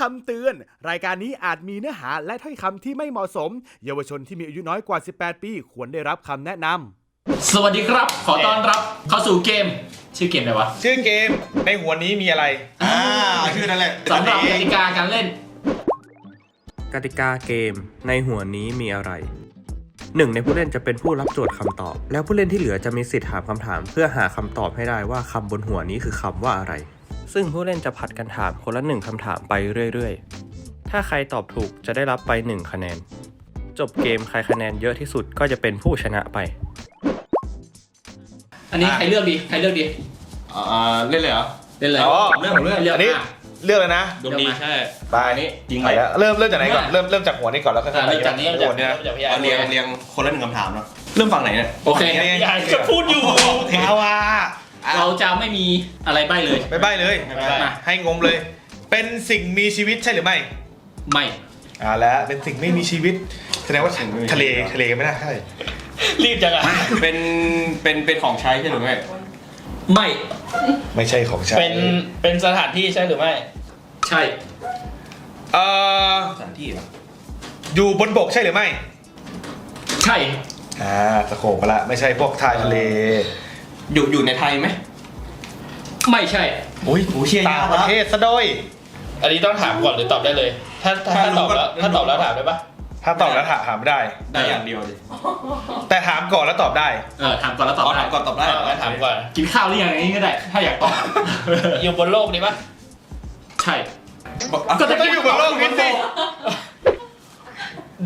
คำเตือน รายการนี้อาจมีเนื้อหาและถ้อยคำที่ไม่เหมาะสม เยาวชนที่มีอายุน้อยกว่า 18 ปี ควรได้รับคำแนะนำสวัสดีครับ ขอต้อนรับเข้าสู่เกม ชื่อเกมอะไรวะชื่อเกมในหัวนี้มีอะไร อ่าชื่อนั่นแหละสำหรับกติกาการเล่น กติกาเกมในหัวนี้มีอะไรหนึ่งในผู้เล่นจะเป็นผู้รับโจทย์คำตอบ แล้วผู้เล่นที่เหลือจะมีสิทธิ์ถามคำถาม เพื่อหาคำตอบให้ได้ว่าคำบนหัวนี้คือคำว่าอะไร ซึ่งผู้เล่นจะผัดกันถามคนละหนึ่งคำถามไปเรื่อยๆ ถ้าใครตอบถูกจะได้รับไป 1 คะแนน จบเกมใครคะแนนเยอะที่สุดก็จะเป็นผู้ชนะไป อันนี้ใครเลือกดี ใครเลือกดี อ่าเล่นเลยเหรอ เล่นเลยอ๋อเลือกผมเลือกเลือกอันนี้อะเลือกเลยนะดวงดีเดี๋ยวมาใช่ไปอันนี้จริงไหมไปแล้วเริ่มเริ่มจากไหนก่อนมาเริ่มเริ่มจากหัวนี้ก่อนแล้วก็อะเริ่มจากนี้เริ่มจากหัวนี้นะเอาเรียงเรียงคนละหนึ่งคำถามเนาะเริ่มฝั่งไหนเนี่ยโอเคยายจะพูดอยู่มา ว่าเราจะไม่มีอะไรใบ้เลย ไปใบ้เลยไม่เป็นไรมา ให้งมเลย เป็นสิ่งมีชีวิตใช่หรือไม่ไม่ อ่าแล้วเป็นสิ่งไม่มีชีวิตแสดงว่าทะเลทะเลไม่น่าใช่รีบจังอะเป็น เป็น เป็นของใช้ใช่หรือไม่ ไม่ ไม่ใช่ของใช้เป็นเป็นสถานที่ใช่หรือไม่ ใช่ เอ่อสถานที่เหรออยู่บนบกใช่หรือไม่ใช่ อ่าสโคปมาละไม่ใช่พวกทายทะเล อยู่อยู่ในไทยไหมไม่ใช่อุ้ยโอ้เชี่ยต่ายางกประนะเทศซะด้วย อันนี้ต้องถามก่อนหรือตอบได้เลย ถ้าถ้าถ้าถ้ารู้ตอบแล้วก็ถ้าตอบแล้วถามได้ปะถ้าตอบแล้วถามถามไม่ได้ ได้อย่างเดียวเลยแต่ถามก่อนแล้วตอบได้ เออถามก่อนแล้วตอบอ๋อได้ถามก่อนตอบได้อ่างั้นถามก่อน กินข้าวหรือยังอย่างนี้ก็ได้ ถ้าอยากตอบ อยู่บนโลกนี้ปะใช่บอกอะก็จะต้องอยู่บนโลกนี้สิ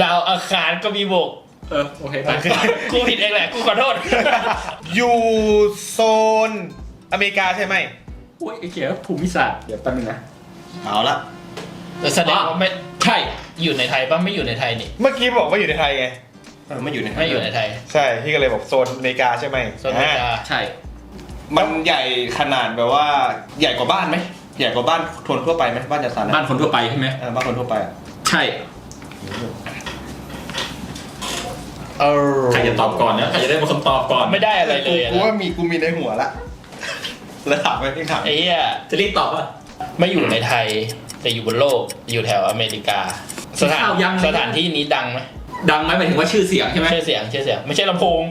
ดาวอังคารก็มีโบก เออโอเคไปกูผิดเองแหละ กูขอโทษ อยู่โซนอเมริกาใช่ไหมอุ้ยไอ้เขียวภูมิศาสตร์เดี๋ยวแป๊บนึงนะเอาละแต่แสดงว่าไม่ใช่อยู่ในไทยปะไม่อยู่ในไทยนี่เมื่อกี้บอกว่าอยู่ในไทยไงเออไม่อยู่ในไม่อยู่ในไทยใช่พี่ก็เลยบอกโซนอเมริกาใช่ไหมโซนอเมริกาอ่าใช่ มันใหญ่ขนาดแบบว่าใหญ่กว่าบ้านไหมใหญ่กว่าบ้านทนทั่วไปไหมบ้านจัดสรรอะบ้านคนทั่วไปใช่ไหมเออบ้านคนทั่วไปอะใช่ เออใครจะตอบก่อนนะใครจะได้เป็นคนตอบก่อนไม่ได้อะไรเลยอะกูว่ามีกูมีในหัวละแล้วถามไปที่ถามไอ้เหี้ยจะรีบตอบป่ะ ไม่อยู่ในไทย แต่อยู่บนโลกอยู่แถวอเมริกา สถานข้าวยังสถานที่นี้ดังไหมดังไหมหมายถึงว่าชื่อเสียงใช่ไหม ชื่อเสียงชื่อเสียง ไม่ใช่ลำโพง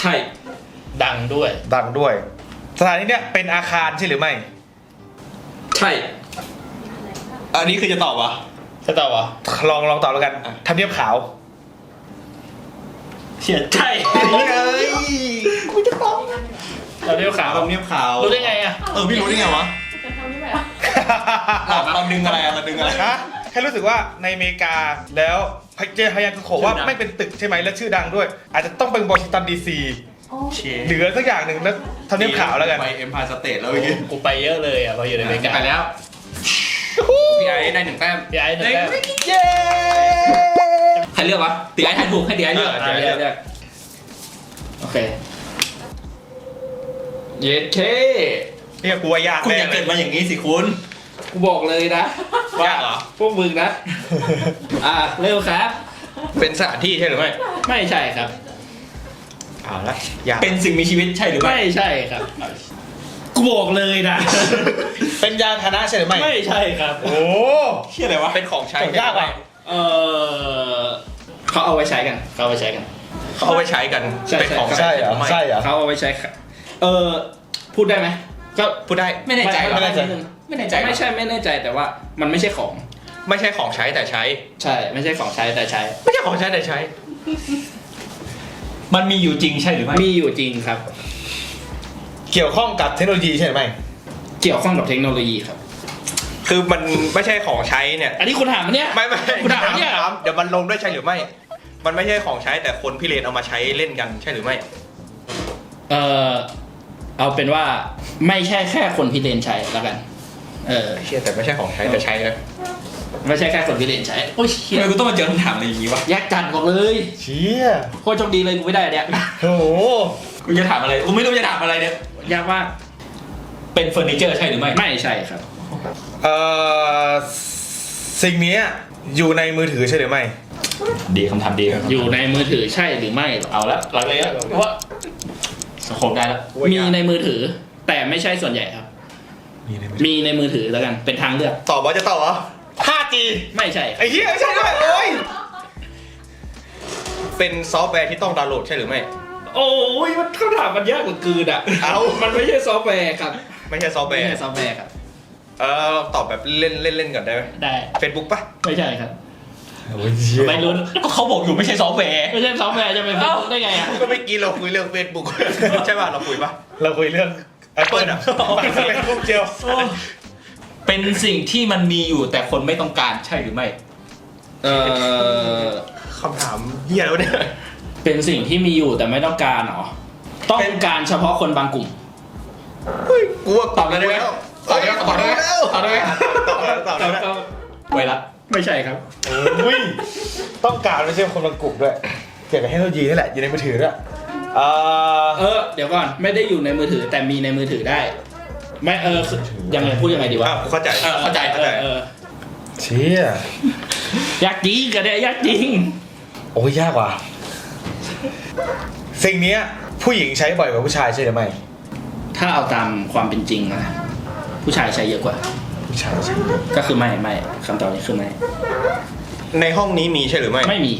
ใช่ดังด้วย ดังด้วย สถานที่เนี้ยเป็นอาคารใช่หรือไม่ ใช่ อันนี้คือจะตอบวะถ้าตอบว่าลองลองตอบแล้วกันอะทำเนียบขาว เชียใช่เฮ้ยเราเรียกขาวตอนเนียบขาวรู้ได้ไงอะเออพี่รู้ได้ไงวะเราเราดึงอะไรอะเราดึงอะไรฮะแค่รู้สึกว่าในอเมริกาแล้วเจพยายามจะโขว่าไม่เป็นตึกใช่ไหมและชื่อดังด้วย อาจจะต้องเป็นวอชิงตันดีซีเชีหรืออะไรสักอย่างหนึ่งแล้วทำเนียบขาวแล้วกันไปเอ็มพายสเตทแล้วเมื่อกี้กูไปเยอะเลยอะพออยู่ในอเมริกาไปแล้วพี่ไอ้ได้หนึ่งแต้มพี่ไอ้หนึ่งแต้มเย้ ใครเลือกวะตีไอ้ทายถูกให้ตีไอ้เลือกอะตีไอ้เลือก เลือกโอเคเย็ดเคเนี่ยกูว่ายากคุณแน่อย่าเลเกิยดมาอย่างนี้สิคุณกูบอกเลยนะว่ายากเหรอ พวกมึงนะ อะเร็วครับ เป็นสถานที่ใช่หรือไม่ไม่ใช่ครับ เอาละยากเป็นสิ่งมีชีวิตใช่หรือไม่ไม่ใช่ครับกูบอกเลยนะ เป็นยานพาหนะใช่หรือไม่ไม่ใช่ครับ โอ้ เชื่ออะไรวะเป็นของใช้โจทย์ยากว่ะ เออเขาเอาไว้ใช้กัน เขาเอาไปใช้กันเขาเอาไว้ใช้กันใช่เป็นของใช่เหรอไม่ใช่เหรอ เขาเอาไว้ใช้ค่ะเออพูดได้ไหมก็พูดได้ ไม่แน่ใจไม่แน่ใจ ไม่แน่ใจไม่ใช่ไม่แน่ใจแต่ว่ามันไม่ใช่ของ ไม่ใช่ของใช้แต่ใช้ ใช่ ไม่ใช่ของใช้แต่ใช้ ไม่ใช่ของใช้แต่ใช้ มันมีอยู่จริงใช่หรือไม่ มีอยู่จริงครับ เกี่ยวข้องกับเทคโนโลยีใช่หรือไม่เกี่ยวข้องกับเทคโนโลยีครับ คือมันไม่ใช่ของใช้เนี่ย อันนี้คุณถามปะเนี่ย ไม่ไม่คุณถามเนี่ยถามเดี๋ยวมันลงด้วยใช่หรือไม่ มันไม่ใช่ของใช้แต่คนพี่เลนเอามาใช้เล่นกันใช่หรือไม่ เออเอาเป็นว่าไม่ใช่แค่คนพิเรนใช้แล้วกัน เออ เชื่อแต่ไม่ใช่ของใช้แต่ใช้นะไม่ใช่แค่คนพิเรนใช้ โอ้ยเหี้ยทำไมกูต้องมาเจอคำถามอะไรอย่างนี้วะยากจัดบอกเลยเชี่ยโคตรโชคดีเลยกูไม่ได้อันเนี่ยโอ้โหกูจะถามอะไรกูไม่รู้จะถามอะไรเนี่ยยากมากเป็นเฟอร์นิเจอร์ใช่หรือไม่ ไม่ใช่ครับ เอ่อสิ่งเนี้ยอยู่ในมือถือใช่หรือไม่ ดีคำถามดีครับอยู่ในมือถือใช่หรือไม่เหรอเอาละหลังเลยอะว่าสโคปได้แล้วมีในมือถือ แต่ไม่ใช่ส่วนใหญ่ครับ มีในมือถือแล้วกันเป็นทางเลือก ตอบว่าจะตอบเหรอ 5G ไม่ใช่ไอ้เหี้ยไม่ใช่ด้วยโอ้ยเป็นซอฟต์แวร์ที่ต้องดาวน์โหลดใช่หรือไม่ โอ้ยมันคำถามมันยากกว่ากืนอะเอ้ามันไม่ใช่ซอฟต์แวร์ครับไม่ใช่ซอฟต์แวไม่ร์ ใช่ซอฟต์แวร์ครับ เออลองตอบแบบเล่นเล่นเล่นก่อนได้ไหมได้ เฟซบุ๊กปะไม่ใช่ครับ โอ้ยเหี้ยไม่รู้ก็เขาบอกอยู่ไม่ใช่ซอฟต์แวร์ ไม่ใช่ซอฟต์แวร์จะเป็นเฟซบุ๊กได้ไงอะก็เมื่อกี้เราคุยเรื่องเฟซบุ๊กใช่ป่ะเราคุยปะเราคุยเรื่องแอปเปิล Apple อะอะเป็นพวกเจียวเป็นสิ่งที่มันมีอยู่แต่คนไม่ต้องการใช่หรือไม่ เออคำถามเหี้ยแล้วเนี่ยเป็นสิ่งที่มีอยู่แต่ไม่ต้องการเหรอ ต้องเป็นการเฉพาะคนบางกลุ่ม เฮ้ยกูว่าตอบได้ไหม ต่อได้ไหมตอได้ไหมตอได้ไหมตอได้ตอได้ไวรัสไม่ใช่ครับอุ้ยต้องการไม่ใช่คนบางกลุ่มด้วยเกี่ยวกับเทคโนโลยีนี่แหละอยู่ในมือถือด้วยอ่าเออเดี๋ยวก่อนไม่ได้อยู่ในมือถือแต่มีในมือถือได้ ไม่เออคือยังไงพูดยังไงดีวะเข้าใจเข้าใจเอเข้าใจอเชี่ยยากจริงกันเนี่ยยากจริงโอ้ยยากว่ะสิ่งนี้ผู้หญิงใช้บ่อยกว่าผู้ชายใช่หรือไม่ถ้าเอาตามความเป็นจริงนะ ผู้ชายใช้เยอะกว่าผู้ชายใช้ก็คือไม่ไม่คำตอบนี้คือไม่ในห้องนี้มีใช่หรือไม่ ไม่มี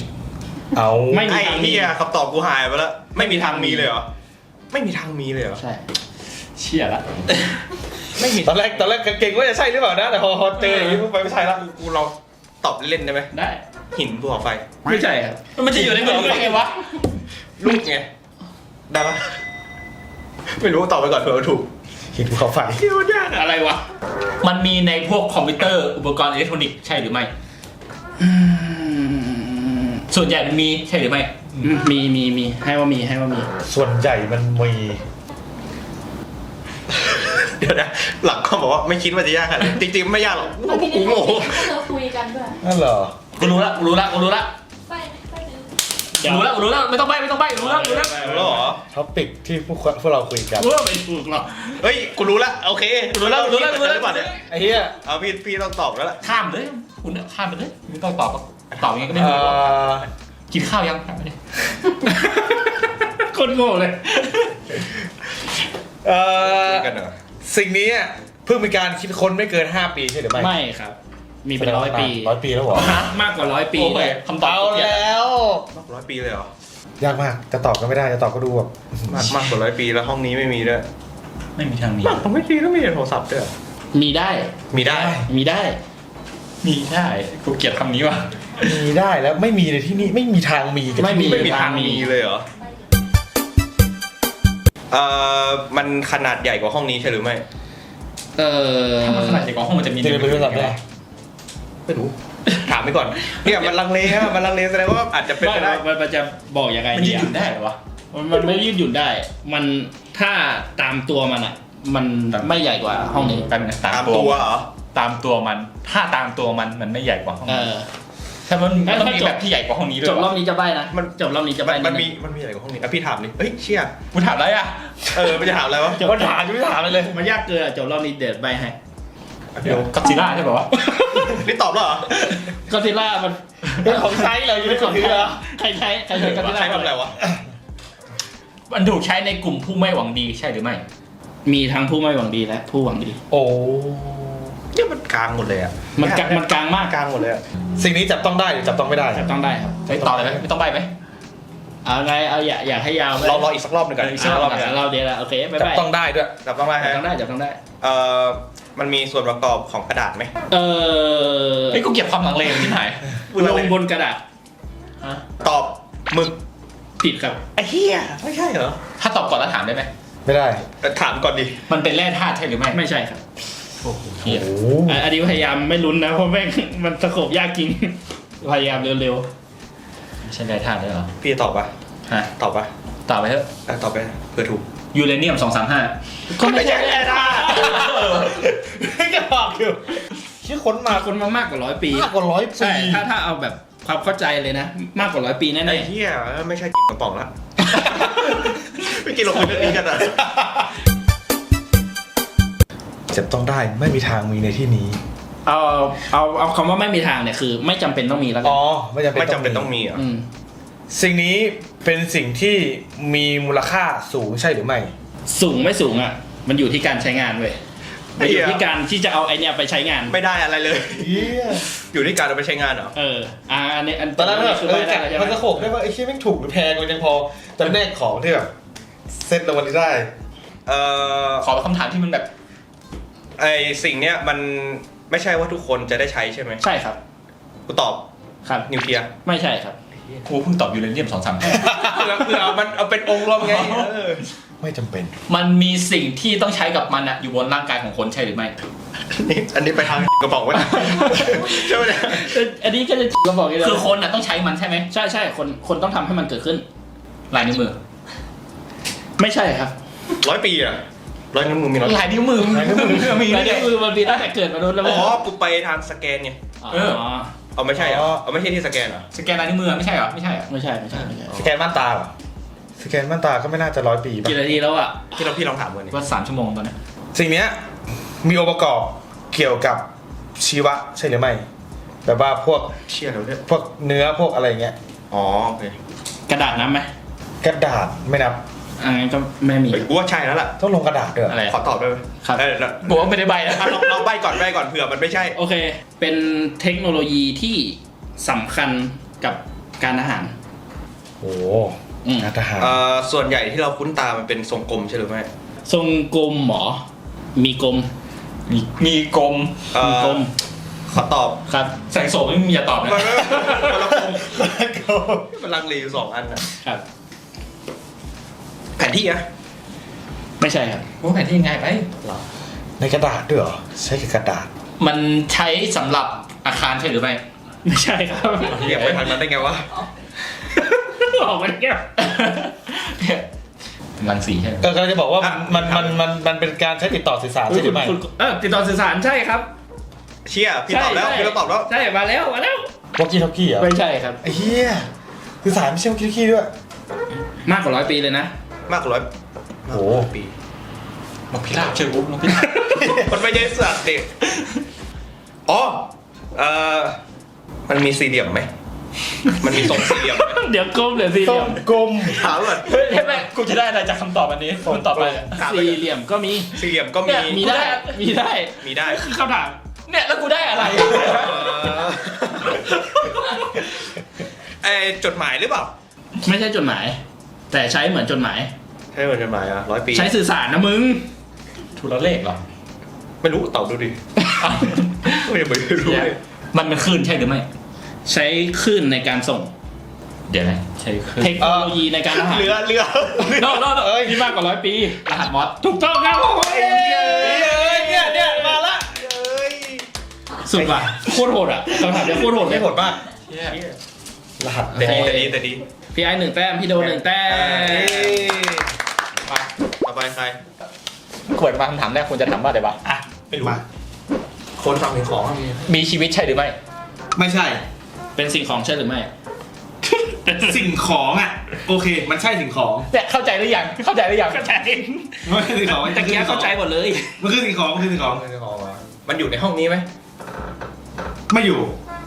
เอาไม่มีไอ้ทางมีเหี้ยคำตอบกูหายไปแล้ว ไม่มีทางมีเลยเหรอ ไม่มีทางมีเลยเหรอ ใช่ เชี่ยละ ไม่มีตอนแรกตอนแรกเก่งว่าจะใช่หรือเปล่านะ แต่พอพอเจออย่างนี้ปุ๊บไปไม่ใช่ละกูเราตอบเล่นได้ไหมได้ หินภูเขาไฟ ไม่ใช่ครับมันจะอยู่ในมือถือได้ไงวะ ลูกไง ได้ปะไม่รู้ตอบไปก่อนเผื่อถูก หินภูเขาไฟเที่ยวยากอะอะไรวะ มันมีในพวกคอมพิวเตอร์อุปกรณ์อิเล็กทรอนิกส์ใช่หรือไม่ ส่วนใหญ่มันมีใช่หรือไม่ มีมีมีให้ว่ามีให้ว่ามี ส่วนใหญ่มันมี เดี๋ยวนะหลังก็บอกว่าไม่คิดว่าจะยากขนาดนั้นจริงๆไม่ยากหรอกเมื่อกี้กูในโง่ที่เราคุยกันด้วยนั่นเหรอ กูรู้ละกูรู้ละกูรู้ละไปไปเลย รู้ละกูรู้ละไม่ต้องใบไม่ต้องใบรู้ละรู้ละรู้แล้วเหรอท็อปิกที่พวกพวกเราคุยกันกูว่าไม่ถูกหรอกเฮ้ยกูรู้ละโอเครู้ละรู้ละรู้หละรือเปล่าเนี่ยไอ้เหี้ยเอาพี่พี่ต้องตอบแล้วล่ะข้ามเลยคุณเนี่ยข้ามไปเลยไม่ต้องตอบหรอกตอบยังไงก็ไม่เอ่รู้อกินข้าวยังถามไปดิคนโง่เลยเอ่อกันเหรอสิ่งนี้อะเพิ่งมีการคิดค้นไม่เกิน 5 ปีใช่หรือไม่ไม่ครับ มีเป็นร้อยปีร้อยปีแล้วเหรอ มากกว่าร้อยปีโอ้เลยยคำตอบเอาเปลี่ยนแล้วร้อยปีเลยเหรอยากมาก จะตอบก็ไม่ได้ จะตอบก็ดูแบบมากมากกว่าร้อยปีแล้วห้องนี้ไม่มีด้วยไม่มีทางมีมากกว่าร้อยปีก็มีโทรศัพท์ด้วยมีได้ มีได้ มีได้ มีได้ กูเกลียดคำนี้ว่ะ มีได้แล้วไม่มีในที่นี่ไม่มีทางมีกับไม่มีที่ไม่มีทางมีเลยเหรอเอ่อมันขนาดใหญ่กว่าห้องนี้ใช่หรือไม่ เออถ้ามันขนาดใหญ่กว่าห้องมันจะมีจะเป็นบริษัทได้ ไม่รู้ ถามไปก่อน เนี่ยมันลังเลฮะมันลังเลแสดงว่าอาจจะเป็นไปได้ มันมันจะบอกยังไงมันยืดีดอะหยุ่นได้เหรอวะ มันมันไม่ยืดหยุ่นได้ มันถ้าตามตัวมันอะ มันไม่ใหญ่กว่าห้องนี้ แป๊บนึงนะตามตัวเหรอ ตามตัวมัน ถ้าตามตัวมันมันไม่ใหญ่กว่าห้องเอนี้อถ้ามันงั้นมันถ้ามีจบ แบบที่ใหญ่กว่าห้องนี้ด้วจยบรอบวะนี้จะใบนะมัน จบรอบนี้จะใบมันมีมันมีใหญ่กว่าห้องนี้อะพี่ถามดิเอ้ยเชี่ยกูถามอะไรอะเออมันจะถามอะไรวะ มันถามไม่ถามเลยเลย มันยากเกินอะจบรอบนี้เด็ดใบให้ เดี๋ยวกัปซิล่าใช่ป่าวะนี่ตอบแล้วเหรอก็ซิล่ามันเป็นของใช้เราอยู่ในของถือเหรอใครใช้ใครใช้ก็ซิล่าใช้ทำอะไรวะมันถูกใช้ในกลุ่มผู้ไม่หวังดีใช่หรือไม่ มีทั้งผู้ไม่หวังดีและผู้หวังดี โอ้เนี่ยมันกลางหมดเลยอะมันกลางมันกลางมากกลางหมดเลยอะสิ่งนี้จับต้องได้หรือจับต้องไม่ได้แต่ต้องได้ครับไปต่อเลยไหมไม่ต้องใบไหมเอาไงเอาอย่าอยากให้ยาวไหมรอรออีกสักรอบหนึ่งก่อนเอออีอีกกสัสักกรรออบบหหนึ่นึ่งงเราเดียวละโอเคบ๊ายจับบายต้องได้ด้วยจับต้องไหมจับฮะต้องได้จับต้องได้ เอ่อ มันมีส่วนประกอบของกระดาษไหม เออเฮ้ยกูเก็บความหลังเลที่ไหนลงบนกระดาษตอบหมึกผิดครับ ไอ้เหี้ยไม่ใช่เหรอ ถ้าตอบก่อนแล้วถามได้ไหม ไม่ได้เอ่อถามก่อนดิ มันเป็นแร่ธาตุใช่หรือไม่ไม่ใช่ครับโอ้โหเฮียโอ้อะอันนี้พยายามไม่ลุ้นนะเพราะแม่งมันสโคบยากจริง พยายามเร็วไม่ใช่แร่ธาตุเลยเหรอพี่ตอบปะฮะตอบปะตอบไปเถอะอะตอบไปเผื่อถูกยูเรเนียมสองสามห้าๆก็ไม่ใช่แร่ธาตุ จะบอกอยู่ชื่อค้นมามาคนมามากกว่าร้อยปีมากกว่าร้อยปีใช่ถ้าถ้าเอาแบบความเข้าใจเลยนะ มากกว่าร้อยปีแน่ไอ้เหี้ยไม่ใช่กินกระป๋องละไม่กินเราคุยเรื่องนี้กันอะจับต้องได้ไม่มีทางมีในที่นี้ๆเอาเอาเอาคำว่าไม่มีทางเนี่ยคือ ไม่จำเป็นต้องมีแล้วกัอ๋นอไม่จำเป็นไม่จำเป็นต้องมีเหรอะอืมสิ่งนี้เป็นสิ่งที่มีมูลค่าสูงใช่หรือไม่ สูงไม่สูงอะ มันอยู่ที่การใช้งานเว้ย มันอยู่ที่การที่จะเอาไอเนี้ยไปใช้งาน ไม่ได้อะไรเลยเหี้ยอยู่ที่การเอาไปใช้งานเหรอ เออ อ่าอันนี้อันตอนนั้นแบบคือเอไม่อได้กะแล้วใช่ไหมมันจะโขกได้ว่าไอ้เชี่ยแม่งถูกหรือแพงมันยังพอจำแนกของที่แบบเซ็ตลงวันนี้ได้ เอ่อ ขอคำถามที่มันแบบ ไอสิ่งเนี้ยมันไม่ใช่ว่าทุกคนจะได้ใช้ใช่ไหมใช่ครับ กูตอบครับนิวเคลียร์ ไม่ใช่ครับ กูเพิ่งตอบยูเรเนียมสองสามเผื่อเผื่อมันเอาเป็นองค์รวมไงเออ ไม่จำเป็น มันมีสิ่งที่ต้องใช้กับมันอะอยู่บนร่างกายของคนใช่หรือไม่ นี่อันนี้ไปทาง กระบอกไว้นะใช่ไหมเนี่ยอันนี้ก็จะก็บอกกันเลยคือคนอะต้องใช้มันใช่ไหมใช่ใช่คนคนต้องทำให้มันเกิดขึ้นลายนิ้วมือไม่ใช่ครับร้อยปีอะร้อยนิ้วมือมีร้อยลายนิ้วมือลายนิ้วมือ มีลายเนี่นิ้ยวมือมันมีตั้งแต่เกิดมนุษย์แล้วอ๋ไม่อใช่กูไปทางสแกนไงอ๋อเออเอาไม่ใช่เหรอ๋ออเอาไม่ใช่ที่สแกนเหรอสแกนลายนิ้วมือไม่ใช่เหรอไม่ใช่เหรอไม่ใช่ไม่ใช่ไม่ใช่สแกนม่านตาเหรอ สแกนม่านตาก็ไม่น่าจะร้อยปีป่ะกี่นาทีแล้วอะที่เราพี่ลองถามกันนี่ว่าสามชั่วโมงตอนเนี้ยสิ่งเนี้ยมีองค์ประกอบเกี่ยวกับชีวะใช่หรือไม่แบบว่าพวกเชี่ยเราเนี่ยพวกเนื้อพวกอะไรเงี้ยอ๋อโอเคกระดาษน้ำไหมกระดาษไม่นับอ่างั้นก็ไม่มี เฮ้ยกูว่าใช่แล้วล่ะ ต้องลงกระดาษด้วยเหรออะไร ขอตอบได้ไหมครับ เออแล้วกูว่าไม่ได้ใบนะ อะลองลองใบก่อนใบก่อนเผื่อมันไม่ใช่ โอเค เป็นเทคโนโลยีที่สำคัญกับการอาหาร โอ้ อืม งานทหาร เอ่อส่วนใหญ่ที่เราคุ้นตามันเป็นทรงกลมใช่หรือไม่ทรงกลมหมอ มีกลมมีมีกลมเอ่อมีกลมขอตอบครับ แสงโสมไม่มีอย่าตอบนะ มันมันละกลมมันลังเลอยู่สองอันนะครับ แผนที่อะไม่ใช่ครับกูว่าแผนที่ง่ายไป ในกระดาษด้วยเหรอ ใช้กับกระดาษ มันใช้สำหรับอาคารใช่หรือไม่ไม่ใช่ครับเรียกไปทางนั้นได้ไงวะ ออกมาได้ไงเนี่ยรังสีใช่ไหม ก็กำลังจะบอกว่ามันมันมันมันมันเป็นการใช้ติดต่อสื่อสารใช่หรือไม่คุณเออติดต่อสื่อสารใช่ครับเชี่ยพี่ตอบแล้วใช่พี่ก็ตอบแล้วใช่มาแล้วมาแล้ววอกกี้ท็อกกี้เหรอไม่ใช่ครับ ไอ้เหี้ยสื่อสารไม่ใช่วอกกี้ท็อกกี้ด้วย มากกว่าร้อยปีเลยนะมากกว่าร้อยโอ้ปีนกพิราบเชื่อกูนกพิราบมันไม่ใช่สัตว์เด็กอ๋อเอ่อมันมีสี่เหลี่ยมไหม มันมีทรงสี่เหลี่ยมไหมเดี๋ยวกลมเดี๋ยวสี่เหต้ลี่ยมมกลมถามก่อนเฮ้ยใช่ไหมกูจะได้อะไรจากคำตอบอันนี้คุณตอบไปอะสี่เหลี่ยมก็มี สี่เหลี่ยมก็มีเนี่ยมีได้มีได้มีได้คือคำถามเนี่ยแล้วกูได้อะไรเอ่อไอจดหมายหรือเปล่า ไม่ใช่จดหมาย แต่ใช้เหมือนจดหมาย ใช่เหมือนจดหมายอะร้อยปี ใช้สื่อสารนะมึงทุรเลขเหรอไม่รู้ตอบดูดิไม่ไม่รู้เลยมันเป็นคลื่นใช่หรือไม่ ใช้คลื่นในการส่ง เดี๋ยวนะใช่คลื่นเทคโนโลยีในการอาหารเรือเรือโน่โน่โน่เอ้ยนี่มากกว่าร้อยปี รหัสมอสถูกต้องครับผมเนี่ยเนี่ยมาละสุดว่ะโคตรโหดอะคำถามเนี่ยโคตรโหดเลไม่ยโหดมากเชี่ยรหัสแต่ดีแต่ดีแต่ดีพี่ไอ้หนึ่งแต้มพี่โดหนึ่งแต้มมาต่อไปใครขวดมาคำถามแรกควรจะถามว่าอะไรวะอะไม่รู้คนฟังถึงของ มีชีวิตใช่หรือไม่ ไม่ใช่ เป็นสิ่งของใช่หรือไม่ สิ่งของอะ โอเค มันใช่สิ่งของเนี่ยเข้าใจหรือยังเข้าใจหรือยังเข้าใจไม่ใช่สิ่งของตะเกียบเข้าใจหมดเลย มันคือสิ่งของมันคือสิ่งของ มันอยู่ในห้องนี้ไหม ไม่อยู่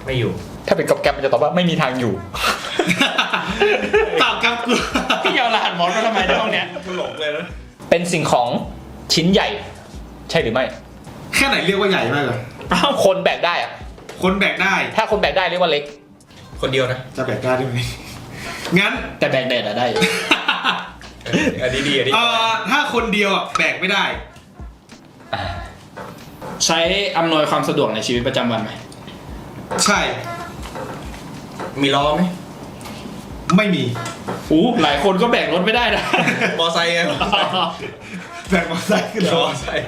ไม่อยู่ ถ้าเป็นกับแกรมมันจะตอบว่าไม่มีทางอยู่ ตอบกับกูพี่เอารหัสมอสมาทำไมในห้องเนี้ยกูหลงเลยนะเป็นสิ่งของชิ้นใหญ่ ใช่หรือไม่แค่ไหนเรียกว่าใหญ่มากเลยอ้าวคนแบกได้อะคนแบกได้ ถ้าคนแบกได้เรียกว่าเล็ก คนเดียวนะ จะแบกได้ด้วยไหมงั้น แต่แบกแดดอะได้ อันนี้ดีอันนี้เอ่อถ้าคนเดียวอะแบกไม่ได้ ใช้อำนวยความสะดวกในชีวิตประจำวันไหม ใช่ มีล้อไหมไม่มี อู้หลายคนก็แบกรถไม่ได้นะ มอไซค์ไงแบกมอเตอร์ไซค์ขึ้นมรอถไซค์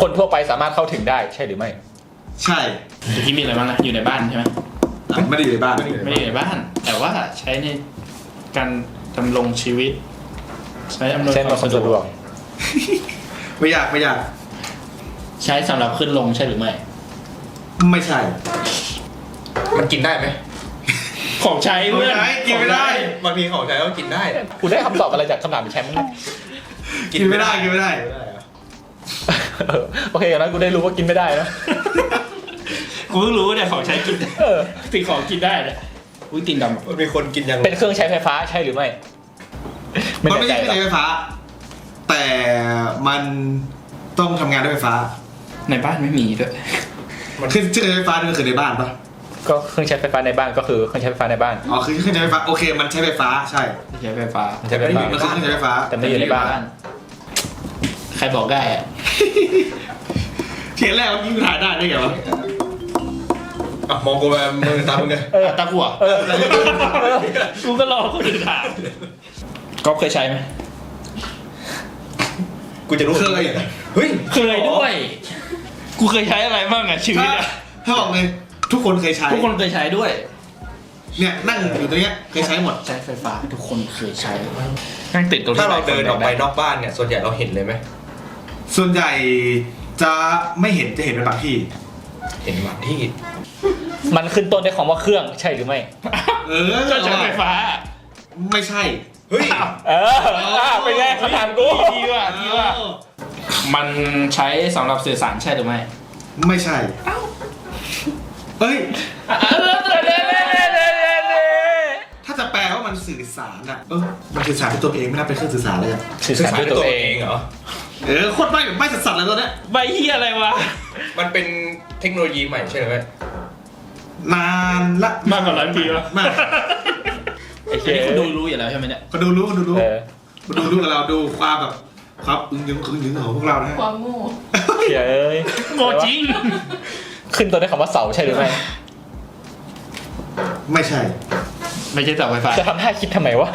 คนทั่วไปสามารถเข้าถึงได้ใช่หรือไม่ ใช่ เมื่อกี้มีอะไรบ้างนะอยู่ในบ้านใช่ไหม ไม่ได้อยู่ในบ้านไม่ได้อยู่ในบ้าน แต่ว่าใช้ในการดำรงชีวิต ใช้อำนวยเช่นความสะดวกไม่อยากไม่อยากใช้สำหรับขึ้นลงใช่หรือไม่ ไม่ใช่ มันกินได้ไหมของใช้เพื่อนของใช้กินไม่ได้ บางทีของใช้ก็กินได้ คุณได้คำตอบอะไรจากคำถามแชมป์ไหมกินไม่ได้กินไม่ได้ ไม่ได้เหรอ เออโอเคอย่างนั้นกูได้รู้ว่ากินไม่ได้นะ กูเพิ่งรู้เนี่ยของใช้กินเออ สิ่งของกินได้เนี่ยอุ้ยตีนดำมันมีคนกินยังเป็นเครื่องใช้ไฟฟ้าใช่หรือไม่มันไม่แน่ใช่ใจเครื่องใช้ไฟฟ้า แต่มันต้องทำงานด้วยไฟฟ้า ในบ้านไม่มีด้วยคือเครื่องใช้ไฟฟ้านี่ก็คือในบ้านปะก็เครื่องใช้ไฟฟ้าในบ้านก็คือเครื่องใช้ไฟฟ้าในบ้าน อ๋อคือเครื่องใช้ไฟฟ้าโอเค มันใช้ไฟฟ้าใช่ใช้ไฟฟ้า มันใช้ไฟฟ้า มันคือเครื่องใช้ไฟฟ้า แต่ไม่อยู่ในบ้าน ใครบอกได้อะ เทียนแรกเมื่อกี้กูถ่ายได้ได้ไงวะ อะมองกูไปมือตามมึงเลยเออตะกั่วกูก็รอคนอื่นถามก๊อฟเคยใช้ไหมกูจะรู้เคยเฮ้ยเคยด้วย กูเคยใช้อะไรบ้างอะชีวิตถ้าอะถ้าบอกเลยทุกคนเคยใช้ทุกคนเคยใช้ด้วย เนี่ยนั่งอยู่ตรงเนี้ยเคยใช้หมดใช้ไฟฟ้า ทุกคนเคยใช้นั่งติดตรงที่ถ้าเราหลยคเดินออกไปแบนอกบ้านเนี่ยส่วนใหญ่เราเห็นเลยไหมส่วนใหญ่จะไม่เห็นจะเห็นเป็นบางที่ เห็นบางที่ มันขึ้นต้นด้วยคำว่าเครื่องใช่หรือไม่ เออก็ใช้ไฟฟ้า ไม่ใช่ เฮ้ยเอออะเป็นไงคำถามกูดีว่ะดีว่ะมันใช้สำหรับสื่อสารใช่หรือไม่ไม่ใช่เอ้ย ถ้าจะแปลว่ามันสื่อสารอะ เออมันสื่อสารด้วยตัวเองไม่น่าเป็นเครื่องสื่อสารเลยอะสื่อสารด้วยตัวเองเหรอ เออโคตรไม่แบบไม่สัสๆเลยตัวเนี้ยใบเฮียอะไรวะมันเป็นเทคโนโลยีใหม่ใช่ไหมนานละมากกว่าร้อยปีวะมากไอ้อันเชี่ยนี้คุณดูรู้อยู่แล้วใช่ไหมเนี่ยคนดูรู้คนดูรู้เออคนดูรู้กับเราดูความแบบความอึ้งยึงคึงยึงของพวกเรานะฮะความโง่เชี่ยเอ้ยโง่จริง ขึ้นต้นด้วยคำว่าเสาใช่หรือไม่ไม่ใช่ ไม่ใช่เสาไฟฟ้า จะทำท่าคิดทำไมวะ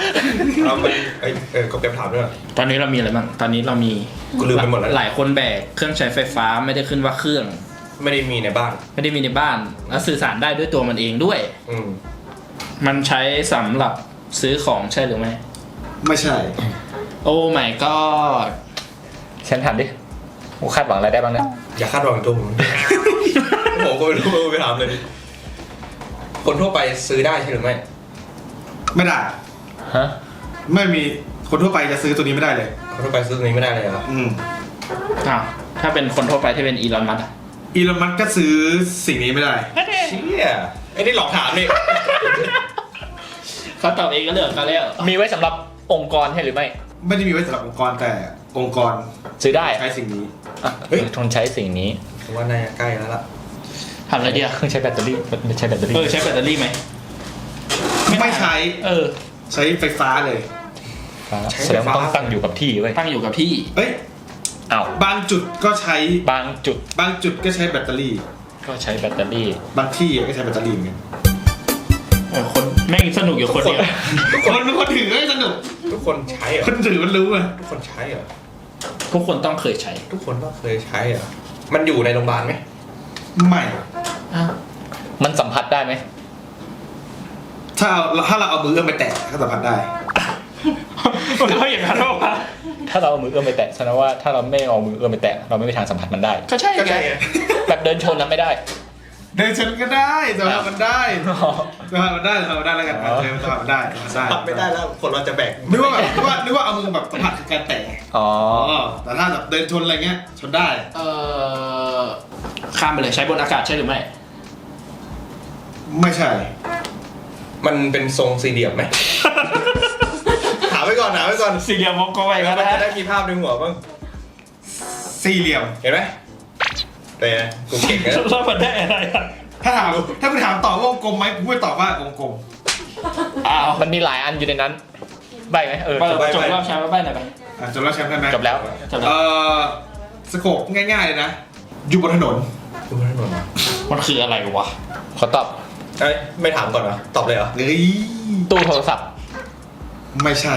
เรามันเอ้ยเออก็เก็บถามด้วย ตอนนี้เรามีอะไรบ้าง ตอนนี้เรามีกูลืมไปหมดแล้ว หลายคนแบกเครื่องใช้ไฟฟ้าไม่ได้ขึ้นว่าเครื่อง ไม่ได้มีในบ้าน ไม่ได้มีในบ้าน แล้วสื่อสารได้ด้วยตัวมันเองด้วย อืมมันใช้สำหรับซื้อของใช่หรือไม่ ไม่ใช่ โอ้ my god ฉันถามดิกูคาดหวังอะไรได้บ้างเนี่ยอย่าคาดหวังตัวผม ผมก็ไม่รู้ไปถามเลยดิคนทั่วไปซื้อได้ใช่หรือไม่ ไม่ได้ ฮะไม่มีคนทั่วไปจะซื้อตัวนี้ไม่ได้เลย คนทั่วไปซื้อตัวนี้ไม่ได้เลยเหรออืมอ้าวถ้าเป็นคนทั่วไปที่เป็นอีลอนมัสก์อะอีลอนมัสก์ก็ซื้อสิ่งนี้ไม่ได้ เชี่ยไอ้นี่หลอกถามนี่ เขาตอบเองก็เลือกเขาแล้วมีไว้สำหรับองค์กรใช่หรือไม่ ไม่ได้มีไว้สำหรับองค์กรแต่องค์กรซื้อได้ใช้สิ่งนี้ อะทนใช้สิ่งนี้ผมว่าน่าจะใกล้แล้วล่ะทำอะไรเดียวเครื่องใช้แบตเตอรี่ไม่ใช้แบตเตอรี่ เออใช้แบตเตอรี่ไหม ไม่ใช้ เออ ใช้ไฟฟ้าเลย แสดงว่าต้องตั้งอยู่กับที่เว้ยตั้งอยู่กับที่ เอ้ย อ้าวบางจุดก็ใช้ บางจุดบางจุดก็ใช้แบตเตอรี่ ก็ใช้แบตเตอรี่ บางที่ก็ใช้แบตเตอรี่เหมือนกันเออคนแม่งสนุกอยู่คนเดียวคนคนถือก็สนุก ทุกคนใช้เหรอคนถือมันรู้อะทุกคนใช้เหรอทุกคนต้องเคยใช้ทุกคนต้องเคยใช้เหรอมันอยู่ในโรงพยาบาลไหมไม่มันสัมผัสได้ไหม ถ้าเอาถ้าเราเอามือเอื้อมไปแตะก็สัมผัสได้เขาอย่างนั้นหรอวะถ้าเราเอามือเอื้อมไปแตะแสดงว่าถ้าเราไม่เอามือเอื้อมไปแตะเราไม่มีทางสัมผัสมันได้ ก็ใช่ก็ไงใช่ไงแบบเดินชนนั้นไม่ได้ เดินชนก็ได้สัมผัสมันได้สัมผัสมันได้สัมผัสมันได้แล้วกันอ๋อเดินสัมผัสมันได้สัมผัสปัดไม่ได้แล้วคนเราจะแบกนึกว่าแบบนึกว่านึกว่าเอามือแบบสัมผัสคือการแตะอ๋อ อ๋อแต่ถ้าแบบเดินชนอะไรเงี้ยชนได้ เออข้ามไปเลยใช้บนอากาศใช่หรือไม่ ไม่ใช่ มันเป็นทรงสี่เหลี่ยมไหม ถามไว้ก่อนถามไว้ก่อนสี่เหลี่ยมวงกลมไปมัก็นได้ จะได้มีภาพในหัวบ้าง สี่เหลี่ยม เห็นไหมเป็นไงกูเก่งนะแล้วมันได้อะไรอะถ้าถามถ้าคุณถามตอบว่าวงกลมไหมผมไม่ตอบว่าวงกลม อ้าวมันมีหลายอันอยู่ในนั้น ใบไหมเออ เปิดจบรอบแชมป์มาใบ้หน่อยไปอะจบแล้วแชมป์ได้ไหมจบแล้วจบแล้เอวอสโคปง่ายๆเลยนะ อยู่บนถนนดูไม่หมดมันคืออะไรวะ ขอตอบ เอ้ยไม่ถามก่อนเหรอตอบเลยเหรอเฮ้ยตู้โทรศัพท์ไม่ใช่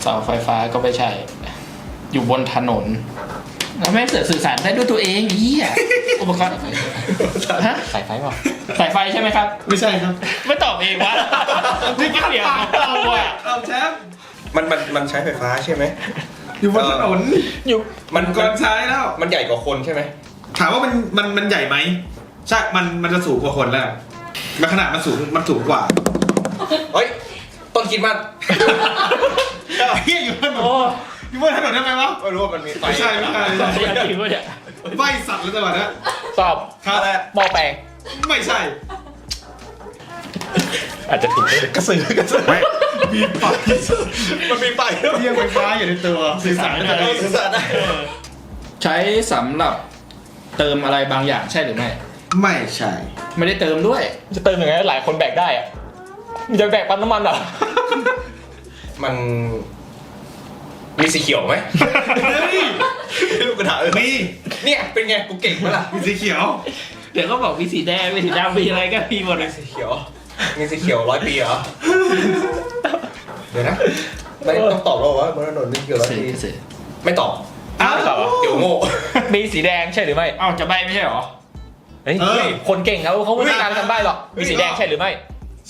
เสาไฟฟ้าก็ไม่ใช่ อยู่บนถนนแล้วไม่งเสือกสื่อสารได้ด้วยตัวเองเฮียอุปกรณ์ฮะสายไฟเปล่าสายไฟใช่ไหมครับ ไม่ใช่ครับไม่ตอบเองวะนี่ก็เสียงของเราอะเอาแชมป์มันมันมันใช้ไฟฟ้าใช่ไหมอยู่บนถนนอยู่มันก่มัอนนใช้แล้ว มันใหญ่กว่าคนใช่ไหมถามว่ามันมันมันใหญ่ไหม ใช่ มันมันจะสูงกว่าคนแล้วมันขนาดมันสูงมันสูงกว่าเฮ้ย ต้นคิดมันเฮียอยู่บนถนนโอ้อยู่บนถนนทำไมวะไม่รู้ว่ามันมีไฟไม่ใช่ไม่ใช่ใช่จริงวะเนี่ยใบสัตว์แล้วจังหวะเนี้ยตอบครับหม้อแปลงไม่ใช่ อาจจะถูกกระสือกระสือมีไฟมันมีไฟด้วยเรียกไฟฟ้าอยู่ในตัวสื่อสารได้สื่อสารได้ใช้สำหรับเติมอะไรบางอย่างใช่หรือไม่ ไม่ใช่ ไม่ได้เติมด้วย จะเติมยังไงให้หลายคนแบกได้อะมันจะแบกปั๊มน้ำมันเหรอ มันมีสีเขียวไหมลูกกระถางเออมีเนี่ยเป็นไงกูเก่งปะล่ะมีสีเขียว เดี๋ยวก็บอกมีสีแดงมีสีดำมีอะไรก็มีหมดเลยสีเขียว มีสีเขียวร้อยปีเหรอ เดี๋ยวนะไม่ต้องตอบแล้ววะบนถนนมีสีเขียวร้อยปีไม่ตอบอ้าวไม่ตอบเหรอเดี๋ยวโง่ มีสีแดงใช่หรือไม่เอ้าจะใบไม่ใช่เหรอ เฮ้ยเออคนเก่งเขาเขาไม่ต้องการกันใบ้หรอกมีสีแดงใช่หรือไม่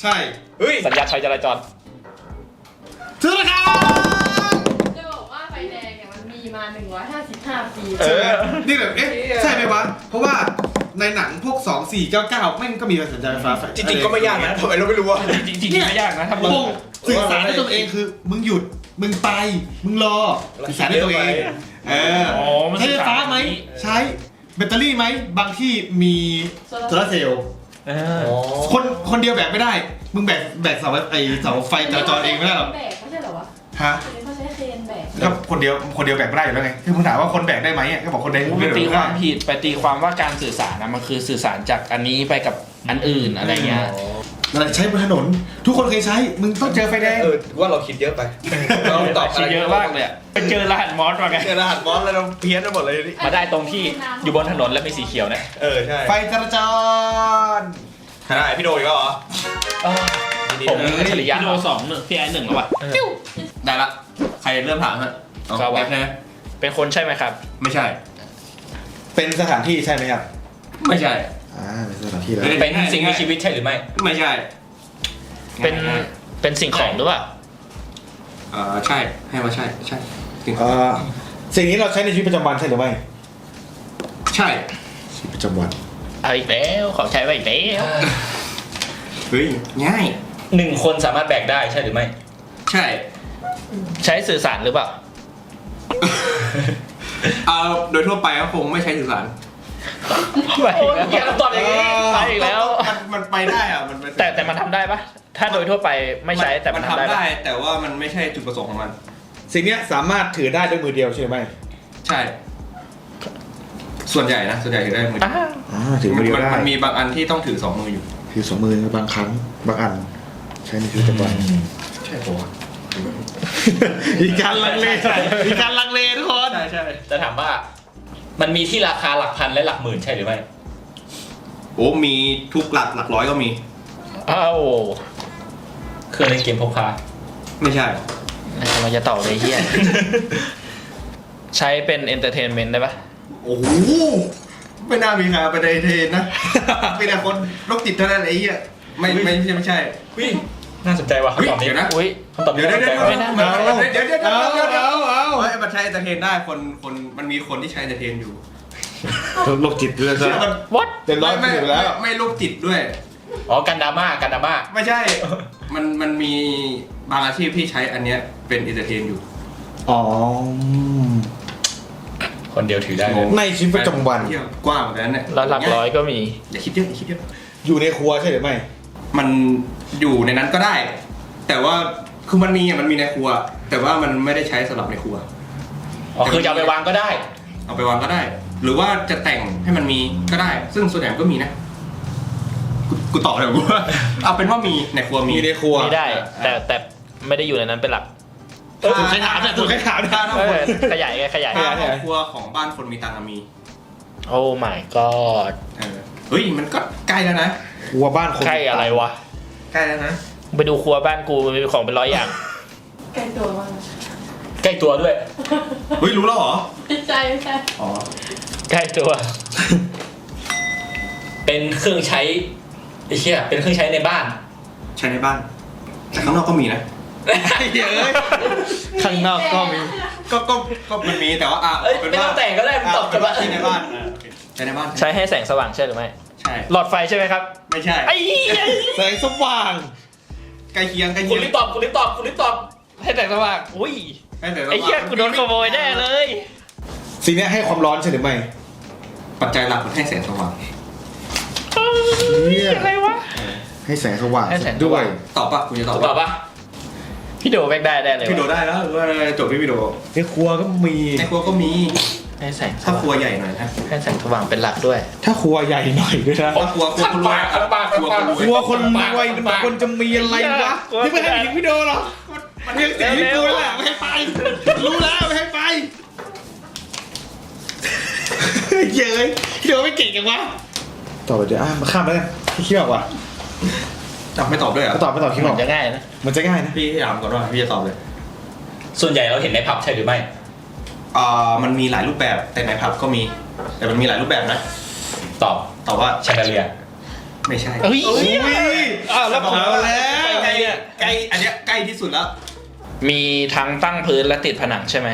ใช่เฮ้ยสัญญาณไฟจราจร ถือละครับจะบอกว่าไฟแดงเนี่ยมันมีมา 155 ปีเออ นี่แบบเอ๊ะใช่ไหมวะ เพราะว่าในหนังพวก 2499แม่งก็มีสัญญาณไฟฟ้าจริงๆก็ไม่ยากนะทำไมเราไม่รู้วะ จริงๆไม่ยากนะถ้ามึงบ่งสื่อสารให้ตัวเองคือ มึงหยุด มึงไป มึงรอสื่อสารให้ตัวเอง เออ อ๋อมันใช้ไฟฟ้าไหม ใช้ แบตเตอรี่ไหมบางที่มีโซลาร์เซลล์เออคนคนเดียวแบกไม่ได้ มึงแบกแบกเสาไอเสาไฟจราจรเองไม่ได้หรอกแบกไม่ใช่เหรอวะฮะเดี๋ยวเขาใช้เครนแบกก็คนเดียวคนเดียวแบกไม่ได้อยู่แล้วไงคือมึงถามว่าคนแบกได้ไหมอะก็บอกคนใดคนไปเดียวตีแบกคไม่วามได้ผิดไปตีความว่าการสื่อสารนะมันคือสื่อสารจากอันนี้ไปกับอันอื่นอะไรเงี้ย อะไรใช้บนถนน ทุกคนเคยใช้มึงต้องเจอไฟแดง เออว่าเราคิดเยอะไปเราตอบคิดเยอะมากเลยอะไปเจอรหัสมอสมาไง เจอรหัสบอสแล้วเราเพี้ยนไปหมดเลยนี่มาได้ตรงที่อยู่บนถนนแล้วมีสีเขียวนะเออใช่ไฟจราจรได้พี่โดอีกแล้วเหรอผมเอออัจฉริยะ พี่โลสองหนึ่งพี่ไอหนึ่งแล้ววะได้ละ ใครเริ่มถามฮะเอาครับแอปนะเป็นคนใช่ไหมครับ ไม่ใช่ เป็นสถานที่ใช่ไหมครับ ไม่ใช่ อ่าเป็นสถานที่แล้วเป็นสิ่งมีชีวิตใช่หรือไม่ ไม่ใช่เป็นเป็นสิ่งของหรือเปล่าเออใช่ให้มาใช่ใช่จริงเอ่อสิ่งนี้เราใช้ในชีวิตประจำวันใช่หรือไม่ใช่ชีวิตประจำวันเอาอีกแล้วของใช้ไปอีกแล้วเฮ้ยง่ายหนึ่งคนสามารถแบกได้ใช่หรือไม่ ใช่ ใช้สื่อสารหรือเปล่า เอาโดยทั่วไปก็คงไม่ใช้สื่อสาร ไปอีกแกแล้วตอบอย่างนี้ไปอีกแล้ว มันมันไปได้อะมันแต่แต่มันทำได้ปะถ้าโดยทั่วไปไม่ใช้แต่มันทำได้ทำปะได้แต่ว่ามันไม่ใช่จุดประสงค์ของมัน สิ่งเนี้ยสามารถถือได้ด้วยมือเดียวใช่ไหมใช่ ส่วนใหญ่นะส่วนใหญ่ถือได้มือเดียวอ้าวอ่าถือมือเดียวมันได้มันมีบางอันที่ต้องถือสองมืออยู่ ถือสองมือบางครั้งบางอัน ใช้ในชีวิตประจำวัน ใช่ปะวะมีการลังเลมีการลังเลทุกคน ใช่ใช่จะถามว่า มันมีที่ราคาหลักพันและหลักหมื่นใช่หรือไม่โอ้มีทุกหลักหลักร้อยก็มี อ้าวเครื่องเล่นเกมพกพาไม่ใช่มันจะตอบเลยเฮียใช้เป็นเอนเตอร์เทนเมนต์ได้ปะโอ้โหไม่น่ามีใครเอาไปในเทรนนะมีแต่คนโรคจิตเท่านั้นไอ้เหี้ยไม่ไม่ใช่ไม่ใช่วิน่าสนใจว่ะเฮ้ยคำตอบนี้เดี๋ยวนะ อุ้ย คำตอบเดี๋นี้ยวเดี๋ยวน่าสเดี๋นยวใจเดี๋ยวว่ะเดี๋ยวเดี๋ยวเดี๋ยวเอาเดี๋ยวเดี๋ยวเอาเอาเฮ้ยมันใช้เอนเตอร์เทนได้คนคนมันมีคนที่ใช้เอนเตอร์เทนอยู่โรคจิตเลยซะมันวัดเต็มร้อยไม่ไปไม่อยู่แล้วไม่ไม่โรคจิตด้วย อ๋อกันดราม่ากันดราม่าไม่ใช่ มันมันมีบางอาชีพที่ใช้อันเนี้ยเป็นเอนเตอร์เทนอยู่ อ๋อ คนเดียวถือได้เลยในชีวิตประจำวันเที่ยวกว้างเหมือนกันเนี่ยแล้วหลักร้อยก็มี อย่าคิดเยอะอย่าคิดเยอะอยู่ในครัวใช่หรือไม่ มันอยู่ในนั้นก็ได้ แต่ว่า คือมันมีอะมันมีในครัว แต่ว่ามันไม่ได้ใช้สำหรับในครัว อ๋อคือจะเอาไปวางก็ได้ เอาไปวางก็ได้ หรือว่าจะแต่งให้มันมีก็ได้ ซึ่งส่วนใหญ่ก็มีนะกูกูตอบเลยกูว่าเอาเป็นว่ามีในครัวมีมีในครัวมีได้ แต่แต่ไม่ได้อยู่ในนั้นเป็นหลัก เออถูกใช้ถามเนี่ยถูกใช้ถามถ้าเนี่ยถ้าเอคนอขยายไงขยาย ถ้าครอบครัวของบ้านคนมีตังค์อะมีโอ้ my god เออเฮ้ยมันก็ใกล้แล้วนะครัวบ้านคนใกล้อะไรวะ ใกล้แล้วนะ ไปดูครัวบ้านกูมีของเป็นร้อยอย่าง ใกล้ตัวมากใกล้ตัวด้วย เฮ้ยรู้แล้วเหรอ ไม่ใช่ไม่ใช่อ๋อ ใกล้ตัว เป็นเครื่องใช้ไอ้เชี่ยเป็นเครื่องใช้ในบ้าน ใช้ในบ้าน แต่ข้างนอกก็มีนะเยอะข้างนอกก็มี ก็ก็ก็มันมีแต่ว่าอะเอ้ยเป็นไม่ต้ว่าองแต่งก็ได้มึงตอบเป็กันนว่าว่าใช้ในบ้านอะโอเคใช้ในบ้าน ใช้ให้แสงสว่างใช่หรือไม่ ใช่ หลอดไฟใช่ไหมครับ ไม่ใช่ไอ้เหี้ยแสงสว่าง ใกล้เคียงใกล้คุเคีณยงรีบตอบคุณรีบตอบคุณรีบตอบให้แสงสว่างอุ้ยให้แต่ว่าไอ้เหี้ยกูโดนขโมยแน่เลยสิ่งเนี้ยให้ความร้อนใช่หรือไม่ ปัจจัยหลักมันให้แสงสว่างเนี่ยอะไรวะ ให้แสงสว่างให้แสงสด้วว่าย ง ตอบปะคุณจะตอบตอบปะพี่โดแบกได้ได้เลยพี่โดวะได้แล้วหรือว่าจบที่พี่โดในครัวก็มีในครัวก็มี ให้แสงสถ้าว่าครัวงใหญ่หน่อยนะให้แสงสว่างเป็นหลักด้วย ถ้าครัวใหญ่หน่อยด้วยนะถ้าครัวครัวคนรวยครัวคนรวยครัวคนรวยมันควรจะมีอะไรวะนี่ไม่ให้ไปถึงพี่โดหรอกมันเรียกเสียงพี่โดแหละไม่ให้ไป รู้แล้วไม่ให้ไปเย้ยพี่โดไม่เก่งจังวะต่อไปเดี๋ยวอะมาข้ามไปเลยพี่คิดออกว่ะอะไม่ตอบด้วยเหรอะตอบไม่ตอบคิดเหอมืออกนจะง่ายนะมันจะง่ายนะพี่ถามก่อนว่าพี่จะตอบเลย ส่วนใหญ่เราเห็นในผับใช่หรือไม่ อ่ามันมีหลายรูปแบบแต่ในผับก็มี แต่มันมีหลายรูปแบบนะตอบตอบว่าแชนเดเลียไม่ใช่เฮ้ยอุ้ยอ้าวแล้วผมเอาเอาแล้แล้ววใกล้ใกล้อันเนี้ยใกล้ที่สุดแล้ว มีทั้งตั้งพื้นและติดผนังใช่ไหม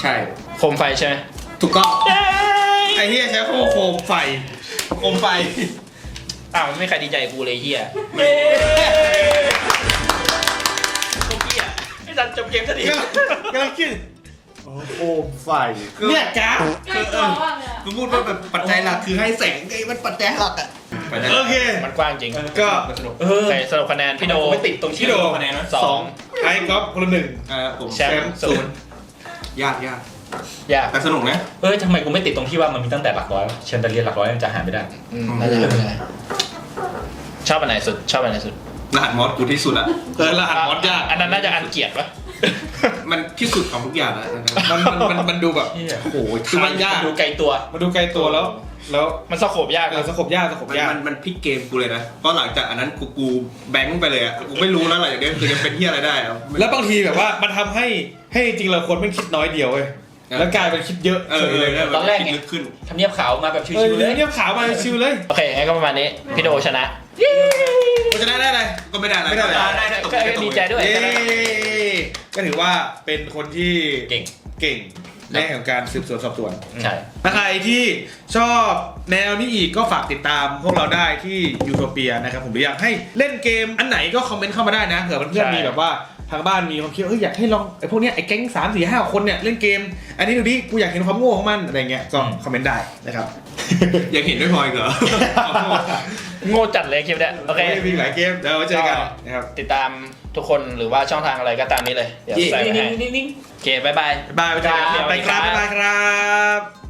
ใช่โคมไฟใช่ไหมถูกต้องไอ้เฮียใช้คำว่าโคมไฟโคมไฟอ้าวไม่มีใครดีใจกับกูเลยเฮียโคตรเฮียไอ้สัตว์จบเกมสักทีกำลังคิด โอ้โหไฟคือเนี่ยจ้าใกล้ตัวมากเลยอะคือพูดว่าแบบปัจจัยหลักคือให้แสงไอ้มันปัจจัยหลักอะปัจจัยหโอลักเค มันกว้างจริงก็มันสนุกโอเคสรุปคะแนนพี่โดไม่ติดตรงที่พี่โด คะแนนนะสองไอ้ก๊อฟคนละหนึ่งอ่าผมแชมป์ศูนย์ยากยากยากแต่สนุกนะ เอ้ยทำไมกูไม่ติดตรงที่ว่ามันมีตั้งแต่หลักร้อยแชนเดเลียหลักร้อยมันจะหาไม่ได้ อืมน่าจะไม่เป็นไรชอบอันไหนสุด ชอบอันไหนสุดรหัสมอสกูที่สุดละเออรหัสมอสยาก อันนั้นน่าจะอันเกลียดปะ มันที่สุดของทุกอย่างแล้วมันมันมันมันดูแบบเหี้ยโอ้โหคือมันยากดูไกลตัว มันดูไกลตัวแล้ว แล้วมันสโคบยากเออสกบยากสกบมันยากมันมันพลิกเกมกูเลยนะเพราะหลังจากอันนั้นกูกูแบงค์ไปเลยอะกูไม่รู้แล้วอะไรอย่างเงี้ยคือจะเป็นที่อะไรได้อะแล้วบางทีแบบว่ามันทำให้ให้จริงๆเราคนไม่คิดน้อยเดียวเว้ยแล้วกลายเป็นคิดเยอะเออเฉยเอเลอยได้ตอนแรกไงคิดลึกขึ้นทำเนียบขาวมาแบบเอชิอวๆเลยเงียบขาวมาชิวเลยโอเคงั้นก็ประมาณนี้พี่โดชนะ มันจะได้ได้อะไรก็ไม่ได้อะไรไม่ได้อะไร ได้ได้ได้ตกก็ได้ตกดีใจด้วย เย้ก็ถือว่าเป็นคนที่เก่ง เก่งในแง่ของการสืบสวนสอบสวน ใช่ ถ้าใครที่ชอบแนวนี้อีกก็ฝากติดตามพวกเราได้ที่ยูโทเปียนะครับผมหรืออยากให้เล่นเกมอันไหนก็คอมเมนต์เข้ามาได้นะเผื่อเพื่อนๆมีแบบว่าทางบ้านมีความคิดว่าเฮ้ยอยากให้ลองไอ้พวกเนี้ยไอ้แก๊งสามสี่ห้าคนเนี่ยเล่นเกม อันนี้ดูดิกูอยากเห็นความโง่ของมันอะไรเงี้ยก็คอมเมนต์ได้นะครับยังเห็นด้วยพลอยเหรอโง่จัดเลยคลิปเนี้ยโอเคมีหลายเกมเดี๋ยวไว้เจอกันนะครับติดตามทุกคนหรือว่าช่องทางอะไรก็ตามนี้เลยเดี๋ยวใส่ไว้ให้นิ่งๆๆๆโอเคบ๊ายบายบ๊ายบายไปเจอกันครับไปครับบ๊ายบายครับ